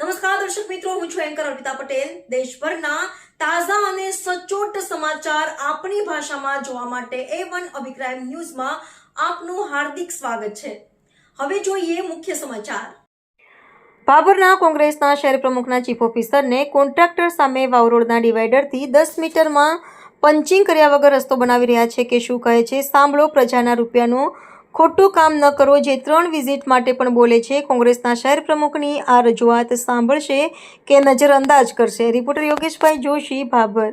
નમસ્કાર, દર્શક મિત્રો, હું છું એન્કર અર્પિતા પટેલ. દેશભરના તાજા અને સચોટ સમાચાર આપણી ભાષામાં જોવા માટે એ વન અભિપ્રાય ન્યૂઝમાં આપનું હાર્દિક સ્વાગત છે. હવે જોઈએ મુખ્ય સમાચાર. ભાભરના કોંગ્રેસના શહેર પ્રમુખના ચીફ ઓફિસરને કોન્ટ્રાક્ટર સામે વાવરોડના ડિવાઈડરથી દસ મીટરમાં પંચિંગ કર્યા વગર રસ્તો બનાવી રહ્યા છે કે શું કહે છે? સાંભળો પ્રજાના રૂપિયાનું ખોટું કામ ન કરો જે ત્રણ વિઝિટ માટે પણ બોલે છે. કોંગ્રેસના શહેર પ્રમુખની આ રજૂઆત સાંભળશે કે નજરઅંદાજ કરશે. રિપોર્ટર યોગેશભાઈ જોશી, ભાભર.